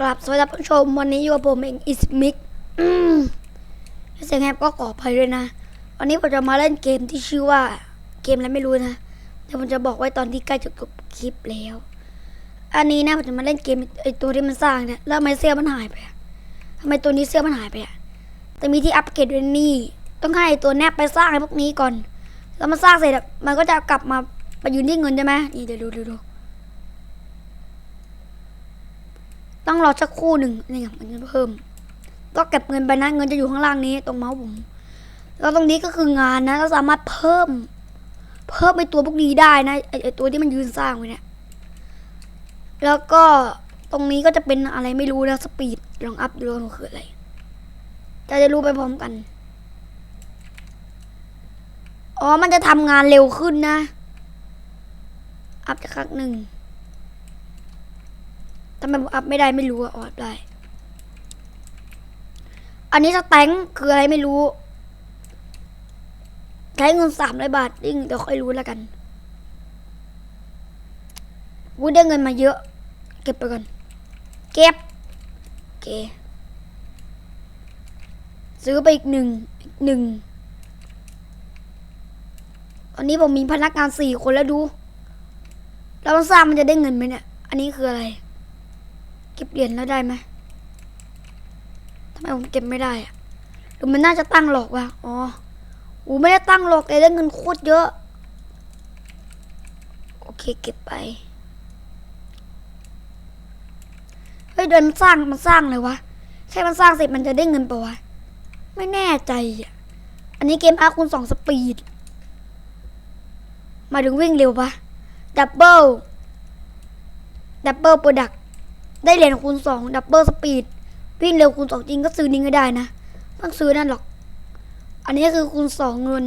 กลับสวัสดีท่านผู้ชมวันนี้อยู่กับผมเองอิสมิกเสียงแหบก็ขออภัยด้วยนะ วันนี้ผมจะมาเล่นเกมที่ชื่อว่าเกมอะไรไม่รู้นะแต่ผมจะบอกไว้ตอนที่ใกล้จะจบคลิปแล้ว อันนี้นะผมจะมาเล่นเกมไอตัวที่มันสร้างเนี่ยแล้วทำไมเสื้อมันหายไปทำไมตัวนี้เสื้อมันหายไปอะแต่มีที่อัปเกรดด้วยนี่ ต้องให้ตัวแนบไปสร้างไอ้พวกนี้ก่อน แล้วมันสร้างเสร็จมันก็จะกลับมาไปยืนที่เงินใช่ไหมนี่เดี๋ยวดูดูดู ต้องรอสักคู่หนึ่งนี่มันจะเพิ่ม ก็เก็บเงินไปนะเงินจะอยู่ข้างล่างนี้ตรงเมาส์ผมแล้วตรงนี้ก็คืองานนะเราสามารถเพิ่ม เพิ่มไอตัวพวกนี้ได้นะไอไอตัวที่มันยืนสร้างไว้เนี่ยแล้วก็ตรงนี้ก็จะเป็นอะไรไม่รู้นะสปีดลองอัพดูว่ามันคืออะไรจะได้รู้ไปพร้อมกันอ๋อ มันจะทำงานเร็วขึ้นนะ อัพจากครั้งหนึ่ง ไมผมอัพไม่ได้ไม่รู้อะออดได้ อันนี้สแต็งคืออะไรไม่รู้ ใช้เงินสามร้อยบาทยิ่งเดี๋ยวค่อยรู้แล้วกันวูได้เงินมาเยอะ เก็บไปก่อน เก็บโอเคซื้อไปอีกหนึ่งหนึ่งอันนี้ผมมีพนักงานสี่คนแล้วดู แล้วมันสร้างมันจะได้เงินไหมเนี่ย อันนี้คืออะไร เก็บเหรียญแล้วได้ไหมทำไมผมเก็บไม่ได้อะหรือมันน่าจะตั้งหลอกวะอ๋ออูไม่ได้ตั้งหลอกแต่ได้เงินโคตรเยอะ โอเคเก็บไป เฮ้ยเดินสร้างมันสร้างเลยวะ ใช่มันสร้างเสร็จมันจะได้เงินปะวะ ไม่แน่ใจอะ อันนี้เกมอาร์คูณสองสปีด มาถึงวิ่งเร็วปะดับเบิลดับเบิลโปรดัก ได้เหรียญคูณสองดับเบิลสปีดวิ่งเร็วคูณสองจริงก็ซื้อนี้ก็ได้นะต้องซื้อนั่นหรอก อันนี้คือคูณสองเงิน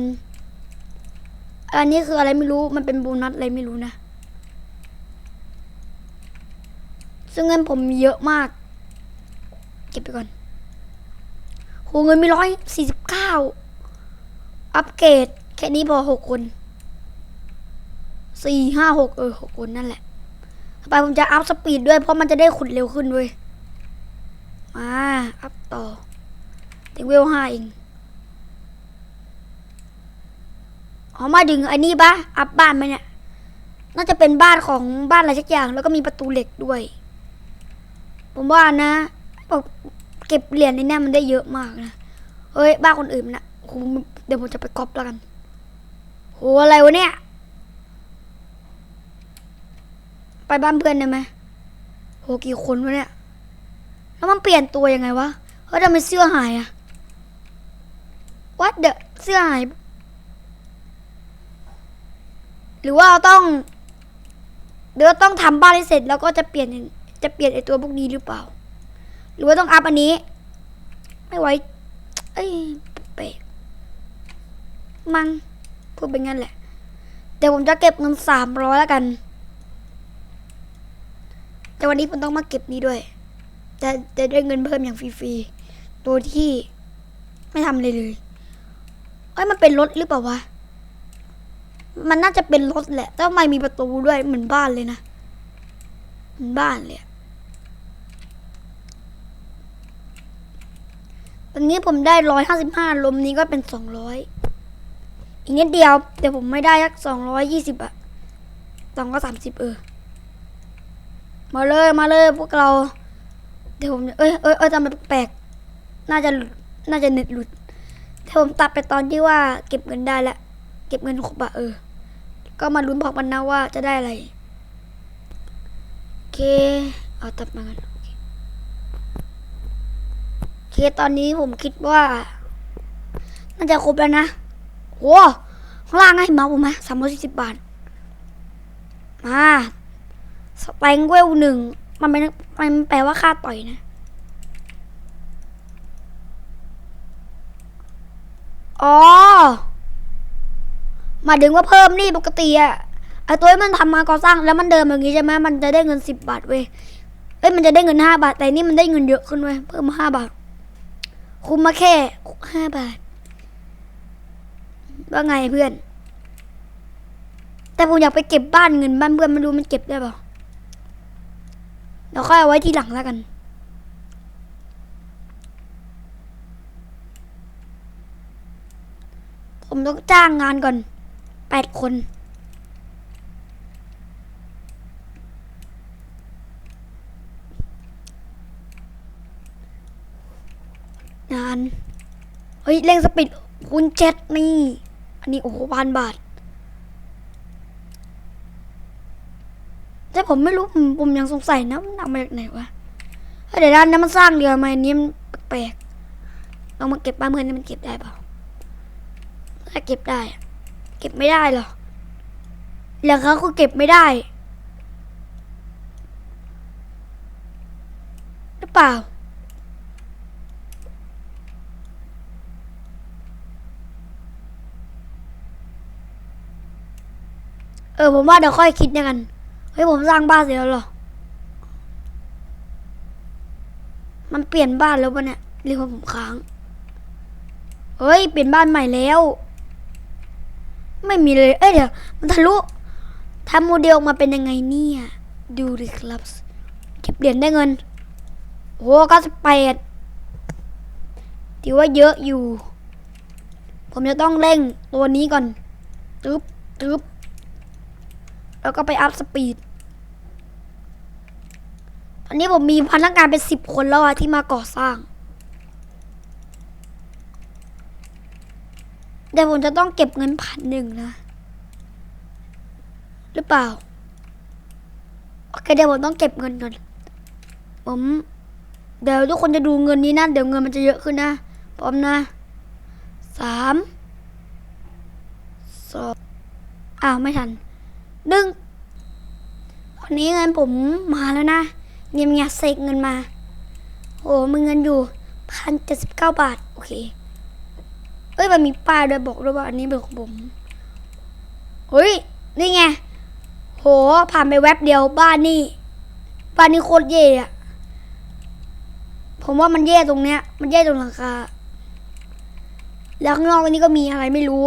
อันนี้คืออะไรไม่รู้มันเป็นโบนัสอะไรไม่รู้นะ ซึ่งเงินผมมีเยอะมาก เก็บไปก่อนโหเงินมีร้อยสี่สิบเก้าอัปเกรดแค่นี้พอหกคนสี่ห้าหกเออหกคนนั่นแหละ ไปผมจะอัพสปีดด้วยเพราะมันจะได้ขุดเร็วขึ้นเว้ยมาอัพต่อถึงเวลห้าเองอ๋อมาถึงไอ้นี่ปะอัพบ้านไหมเนี่ยน่าจะเป็นบ้านของบ้านอะไรสักอย่าง แล้วก็มีประตูเหล็กด้วย ผมว่านะเก็บเหรียญในนี่ยมันได้เยอะมากนะเฮ้ยบ้านคนอื่นนะเดี๋ยวผมจะไปก๊อปแล้วกันโหอะไรวะเนี่ย ไปบ้านเพื่อนได้ไหมโหกี่คนวะเนี่ย แล้วมันเปลี่ยนตัวยังไงวะเฮ้ยทำไมเสื้อหายอะวัดเดอะเสื้อหาย หรือว่าเราต้องเดี๋ยวต้องทำบ้านให้เสร็จแล้วก็จะเปลี่ยนจะเปลี่ยนไอตัวพวกนี้หรือเปล่า หรือว่าต้องอัพอันนี้ ไม่ไหวเอ้ยเปลกมังพูดเป็นงั้นแหละเดี๋ยวผมจะเก็บเงินสามร้อยแล้วกัน แต่วันนี้ผมต้องมาเก็บนี้ด้วย จะจะได้เงินเพิ่มอย่างฟรีๆ ตัวที่ไม่ทำเลยเลย เอ้ยมันเป็นรถหรือเปล่าวะ มันน่าจะเป็นรถแหละแต่ทำไมมีประตูด้วยเหมือนบ้านเลยนะ เหมือนบ้านเลยตอนนี้ผมได้ร้อยห้าสิบห้าลมนี้ก็เป็นสองร้อยอีกนิดเดียวแต่ผมไม่ได้สักสองร้อยยี่สิบอะสองก็สามสิบเออ มาเลยมาเลยพวกเรา เดี๋ยวผมเอ้ยเอ้ยเอ้ยทำไมแปลกน่าจะน่าจะเน็ตหลุดแต่ผมตัดไปตอนที่ว่าเก็บเงินได้แล้วเก็บเงินครบอะเออ ก็มาลุ้นบอกมันนะว่าจะได้อะไรโอเคเอาตัดมากันโอเคตอนนี้ผมคิดว่า น่าจะครบแล้วนะโหข้างล่างให้เมาผมไหมสามร้อยสิบบาทมา แตงเวลหนึ่งมันเป็นมันแปลว่าค่าต่อยนะ อ๋อ มายถึงว่าเพิ่มนี่ปกติอะไอตัวที่มันทำมาก่อสร้างแล้วมันเดิมอย่างนี้ใช่ไหมมันจะได้เงินสิบบาทเว้ยเอ้ยมันจะได้เงินห้าบาท แต่นี่มันได้เงินเยอะขึ้นเว้ยเพิ่มมาห้าบาท คุ้มมาแค่ห้าบาท ว่าไงเพื่อน แต่ผมอยากไปเก็บบ้านเงินบ้านเพื่อนไม่รู้มันเก็บได้เปล่า แล้วค่อยเอาไว้ทีหลังแล้วกัน ผมต้องจ้างงานก่อนแปดคน งาน เฮ้ยเร่งสปีดคูณเจ็ดนี่ อันนี้โอ้โหพันบาท แต่ผมไม่รู้ผมผมยังสงสัยนะมันเอามาจากไหนวะเดี๋ยวด้านนั้นมันสร้างเรือมาอันนี้มันแปลกๆลองมาเก็บบ้านเพื่อนนี่มันเก็บได้เปล่าถ้าเก็บได้ เก็บไม่ได้หรอแล้วเขาก็เก็บไม่ได้หรือเปล่าเออผมว่าเดี๋ยวค่อยคิดกัน เฮ้ยผมสร้างบ้านเสร็จแล้วหรอ มันเปลี่ยนบ้านแล้วปะเนี่ยเรียกว่าผมค้าง เฮ้ยเปลี่ยนบ้านใหม่แล้ว ไม่มีเลย เอ้ยเดี๋ยวมันทะลุทำโมเดลออกมาเป็นยังไงเนี่ย ดูดิครับเก็บเหรียญได้เงินโอ้เก้าสิบแปดถือว่าเยอะอยู่ ผมจะต้องเร่งตัวนี้ก่อนตึ๊บตึ๊บ แล้วก็ไปอัพสปีดตอนนี้ผมมีพนักงานเป็นสิบคนแล้วอะที่มาก่อสร้างแต่ผมจะต้องเก็บเงินพันหนึ่งนะ หรือเปล่า โอเคเดี๋ยวผมต้องเก็บเงินก่อนผมเดี๋ยวทุกคนจะดูเงินนี้นะ เดี๋ยวเงินมันจะเยอะขึ้นนะพร้อมนะสามสองอ้าวไม่ทัน หนึ่งวันนี้เงินผมมาแล้วนะเงียบเงียเสกเงินมา โอ้มีเงินอยู่พันเจ็ดสิบเก้าบาท โอเค เอ้ย มันมีป้ายด้วยบอกด้วยว่าอันนี้เป็นของผม เฮ้ย นี่ไง โห ผ่านไปแวบเดียวบ้านนี่ บ้านนี่โคตรเย่อะผมว่ามันเย่ตรงเนี้ย มันเย่ตรงหลังคา แล้วข้างนอกนี้ก็มีอะไรไม่รู้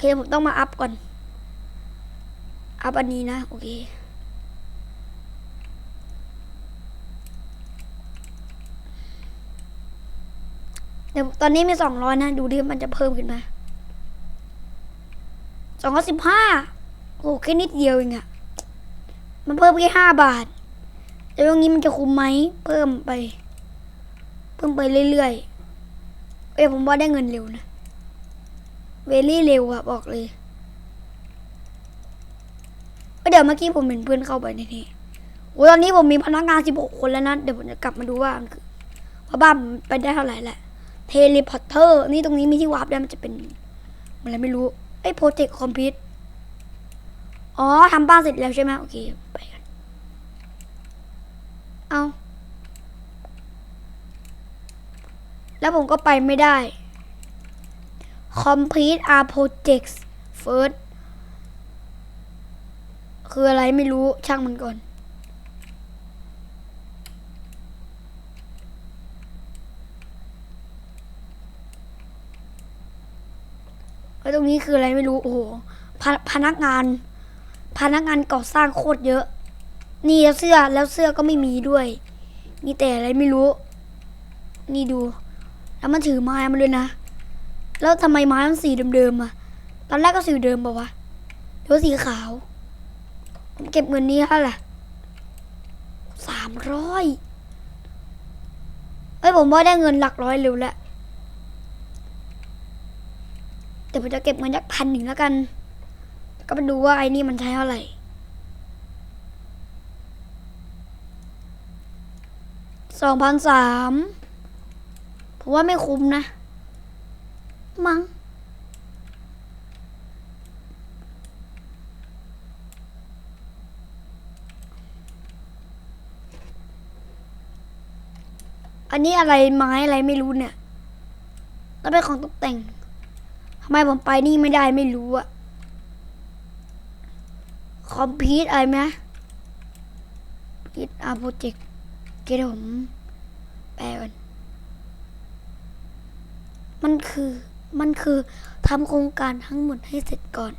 เคผมต้องมาอัพก่อน อัพอันนี้นะ โอเค เดี๋ยวตอนนี้มีสองร้อยนะ ดูดิมันจะเพิ่มขึ้นไหมสองร้อยสิบห้าโอ้แค่นิดเดียวเองอะมันเพิ่มแค่ห้าบาท แล้วตรงนี้มันจะคุ้มไหม เพิ่มไป เพิ่มไปเรื่อยๆ เอ้ยผมว่าได้เงินเร็วนะ เวลี่เร็วอะบอกเลยเอ้ยเดี๋ยวเมื่อกี้ผมเห็นเพื่อนเข้าไปในนี้โอ้ตอนนี้ผมมีพนักงานสิบหกคนแล้วนะ เดี๋ยวผมจะกลับมาดูว่ามันคือว่าบ้านไปได้เท่าไหร่แหละเทเลพอร์เตอร์ นี่ตรงนี้มีที่วาร์ปได้มันจะเป็นอะไรไม่รู้ไอ้โปรเจกต์คอมพิวต์อ๋อทำบ้านเสร็จแล้วใช่ไหมโอเค ไปกันเอาแล้วผมก็ไปไม่ได้ complete our projects first คืออะไรไม่รู้ช่างมันก่อนไอ้ตรงนี้คืออะไรไม่รู้ โอ้โหพนพนักงาน พนักงานก่อสร้างโคตรเยอะ นี่แล้วเสื้อแล้วเสื้อก็ไม่มีด้วย มีแต่อะไรไม่รู้ นี่ดู แล้วมันถือไม้มาเลยนะ แล้วทำไมไม้มันสีเดิมๆอะตอนแรกก็สีเดิมป่าวะหรือว่าสีขาว ผมเก็บเงินนี้เท่าไหร่สามร้อยเอ้ยผมว่าได้เงินหลักร้อยเร็วแล้วเดี๋ยวผมจะเก็บเงินจากพันหนึ่งแล้วกัน ก็มาดูว่าไอ้นี่มันใช้เท่าไหร่สองพันสามผมว่าไม่คุ้มนะ มั้งอันนี้อะไรไม้อะไรไม่รู้เนี่ยแล้วเป็นของตกแต่งทำไมผมไปนี่ไม่ได้ไม่รู้อะคอมพิวต์อะไรไหมพิทอาโปรเจกต์เกดผมแปลกันมันคือ มันคือทำโครงการทั้งหมดให้เสร็จก่อน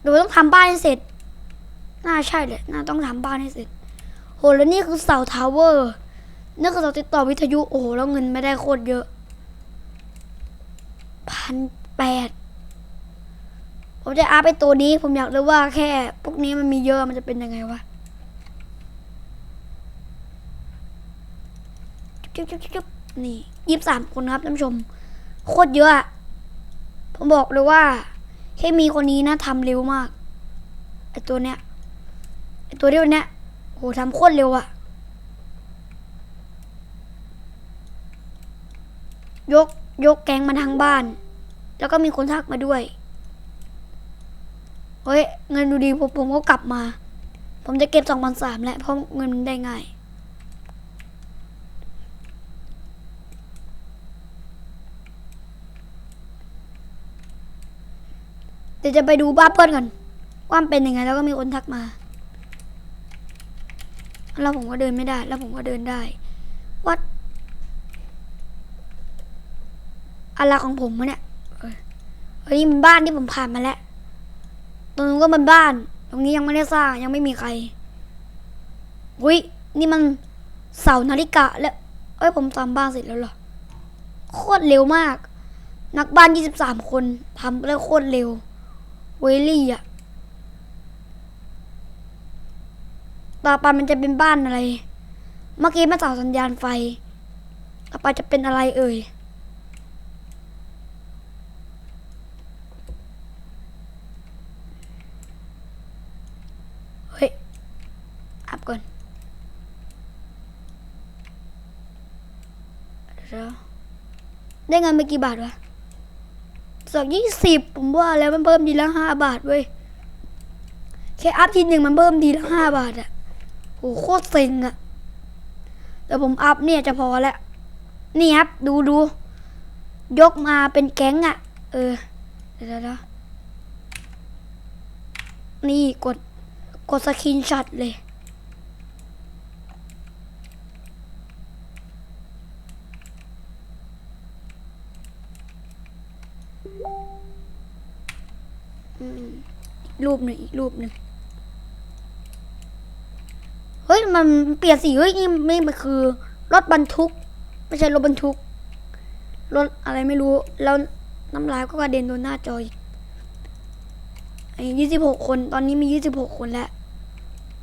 หรือต้องทำบ้านให้เสร็จ น่าใช่เลยน่าต้องทำบ้านให้เสร็จ โหแล้วนี่คือเสาทาวเวอร์นี่คือเสาติดต่อวิทยุ โอ้โหแล้วเงินไม่ได้โคตรเยอะพันแปดผมจะอัพไปตัวนี้ ผมอยากรู้ว่าแค่ พวกนี้มันมีเยอะมันจะเป็นยังไงวะจุ๊บจุ๊บจุ๊บจุ๊บนี่ยี่สามคนครับท่านผู้ชม โคตรเยอะอะ ผมบอกเลยว่าแค่มีคนนี้นะทำเร็วมากไอตัวเนี้ยไอตัวเดียวเนี้ยโหทำโคตรเร็วอะยกยกแกงมาทางบ้าน แล้วก็มีคนทักมาด้วยเฮ้ยเงินดูดีผมผมก็กลับมา ผมจะเก็บสองพันสามแหละเพราะเงินได้ง่าย ดี๋ยวจะไปดูบ้านเพื่อนก่อนว่ามันเป็นยังไง แล้วก็มีคนทักมา แล้วผมก็เดินไม่ได้ แล้วผมก็เดินได้วัดอะไรของผมวะเนี่ยเอ้ยเฮ้ยนี่มันบ้านที่ผมผ่านมาแล้ว ตรงนู้นก็เป็นบ้าน ตรงนี้ยังไม่ได้สร้างยังไม่มีใครอุ้ยนี่มันเสานาฬิกาแล้ว เอ้ยผมทำบ้านเสร็จแล้วเหรอ โคตรเร็วมาก นักบ้าน 23 คนทำได้โคตรเร็ว เวลี่อะต่อไปมันจะเป็นบ้านอะไร เมื่อกี้มันเสาสัญญาณไฟ ต่อไปจะเป็นอะไรเอ่ย เฮ้ย อัพก่อนเดี๋ยวได้เงินไปกี่บาทวะ สองยี่สิบผมว่าแล้วมันเพิ่มดีละห้าบาทเว้ยแค่อัพทีหนึ่งมันเพิ่มดีละห้าบาทอะโหโคตรเซ็งอะแต่ผมอัพเนี่ยจะพอแล้ว นี่ครับ ดูดูยกมาเป็นแก๊งอะเออเดี๋ยวเดี๋ยวเดี๋ยวนี่กดกดสกรีนช็อตเลย อืมอีก รูปหนึ่งอีกรูปหนึ่งเฮ้ยมันเปลี่ยนสีเฮ้ยนี่นี่มันคือรถบรรทุก ไม่ใช่รถบรรทุกรถอะไรไม่รู้ แล้วน้ำลายก็กระเด็นโดนหน้าจออีกไอ้ยี่สิบหกคนตอนนี้มียี่สิบหกคนแล้ว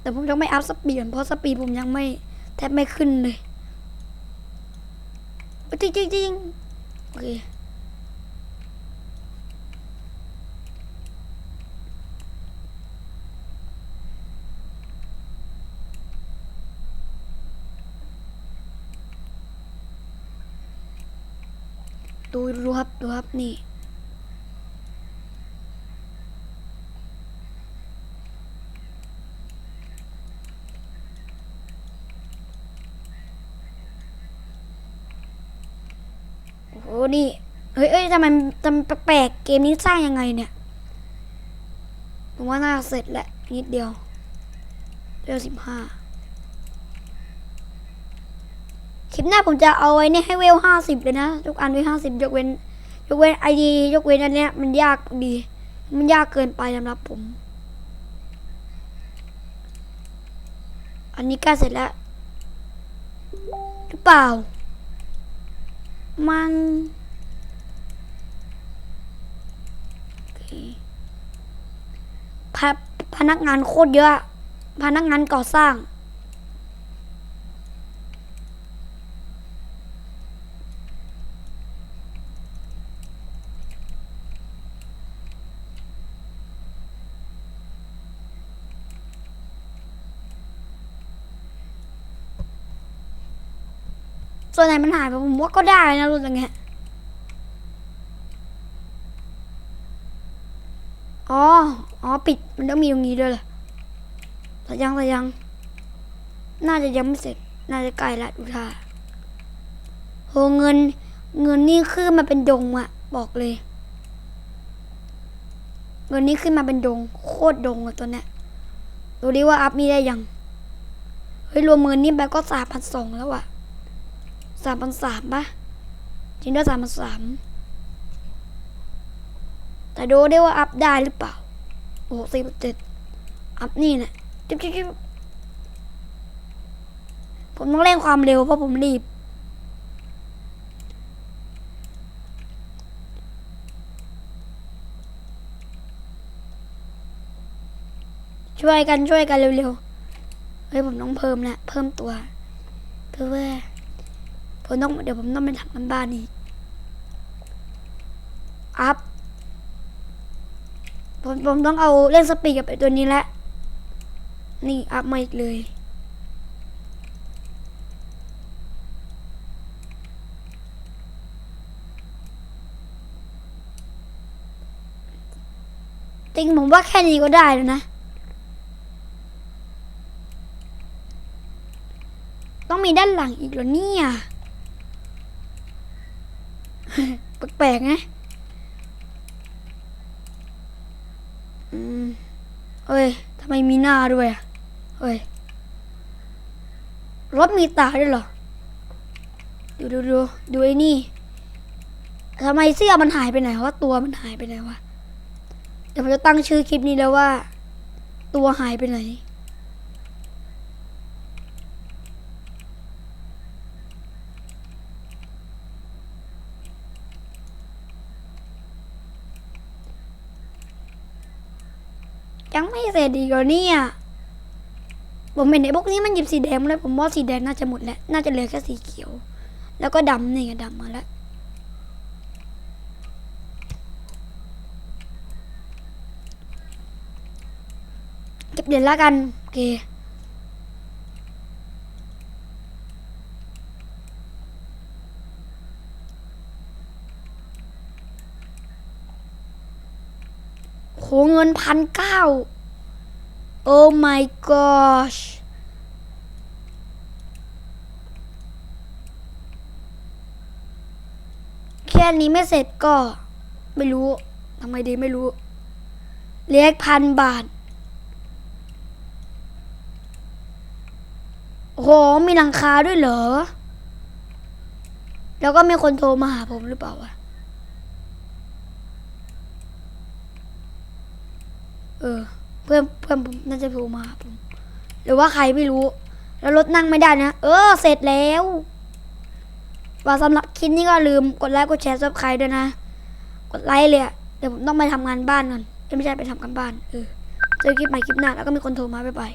แต่ผมยังไม่อัพสปีดเพราะสปีดผมยังไม่แทบไม่ขึ้นเลยจริงจริงจริงโอเค ดูดู ครับนี่ โอ้โหนี่เฮ้ยเอ้ยทำไมทำแปลกๆเกมนี้สร้างยังไงเนี่ย ผมว่าน่าเสร็จแหละนิดเดียวเร็วสิบห้าคลิปหน้าผมจะเอาไว้เนี่ยให้เวลห้าสิบเลยนะ ทุกอันเวลห้าสิบยกเว้น ยกเว้นไอดียกเว้นอันเนี้ยมันยากดี มันยากเกินไปสำหรับผม อันนี้ใกล้เสร็จแล้ว หรือเปล่า มันพพนักงานโคตรเยอะ พนักงานก่อสร้าง ส่วนไหนมันหายไปผมว่าก็ได้นะรู้สึกไงอ๋อ อ๋อ ปิด มันต้องมีตรงนี้ด้วยเหรอแต่ยังแต่ยัง น่าจะยังไม่เสร็จ น่าจะใกล้ละดูท่าโหเงิน เงินนี่ขึ้นมาเป็นดงอะบอกเลย เงินนี่ขึ้นมาเป็นดง โคตรดงอะตัวเนี้ย ดูดิว่าอัพนี่ได้ยัง เฮ้ยรวมเงินนี่ไปก็สามพันสองแล้วอะ สามพันสามปะจริงด้วยสามพันสามแต่ดูได้ว่าอัพได้หรือเปล่า โอ้สี่พันเจ็ดอัพนี่แหละจิ๊บจิ๊บผมต้องเร่งความเร็วเพราะผมรีบ ช่วยกันช่วยกันเร็วๆ เฮ้ยผมต้องเพิ่มละเพิ่มตัวเพื่อ ผมต้องเดี๋ยวผมต้องไปทำกันบ้านอีกอัพผมผมต้องเอาเล่นสปีดกับไอตัวนี้แหละนี่อัพมาอีกเลยจริงผมว่าแค่นี้ก็ได้แล้วนะ ต้องมีด้านหลังอีกเหรอเนี่ย แปลกๆนะอืมเอ้ยทำไมมีหน้าด้วยอะเอ้ยรถมีตาด้วยเหรอ ดูดูดูดูไอ้นี่ทำไมเสื้อมันหายไปไหนวะตัวมันหายไปไหนวะเดี๋ยวผมจะตั้งชื่อคลิปนี้แล้วว่า ตัวหายไปไหน ยังไม่เสร็จดีกว่าเนี่ย ผมเห็นไอ้พวกนี้มันหยิบสีแดงมาเลยผมว่าสีแดงน่าจะหมดแล้ว น่าจะเหลือแค่สีเขียว แล้วก็ดำนี่ไงดำมาแล้วเก็บเหรียญละกันโอเค เงินพันเก้า Oh my gosh แค่นี้ไม่เสร็จก็ ไม่รู้ทำไมดีไม่รู้เรียกพันบาทโอ้โหมีหลังคาด้วยเหรอ แล้วก็มีคนโทรมาหาผมหรือเปล่าวะ ออ เพื่อนเพื่อนผมน่าจะโทรมาผม หรือว่าใครไม่รู้ แล้วรถนั่งไม่ได้นะ เออ เสร็จแล้ว ว่าสำหรับคลิปนี้ก็ลืมกดไลค์กดแชร์ซับใครด้วยนะ กดไลค์เลยอะเดี๋ยวผมต้องไปทำงานบ้านก่อนไม่ใช่ไปทำกันบ้าน เออ เจอคลิปใหม่คลิปหน้าแล้วก็มีคนโทรมาบ๊ายบาย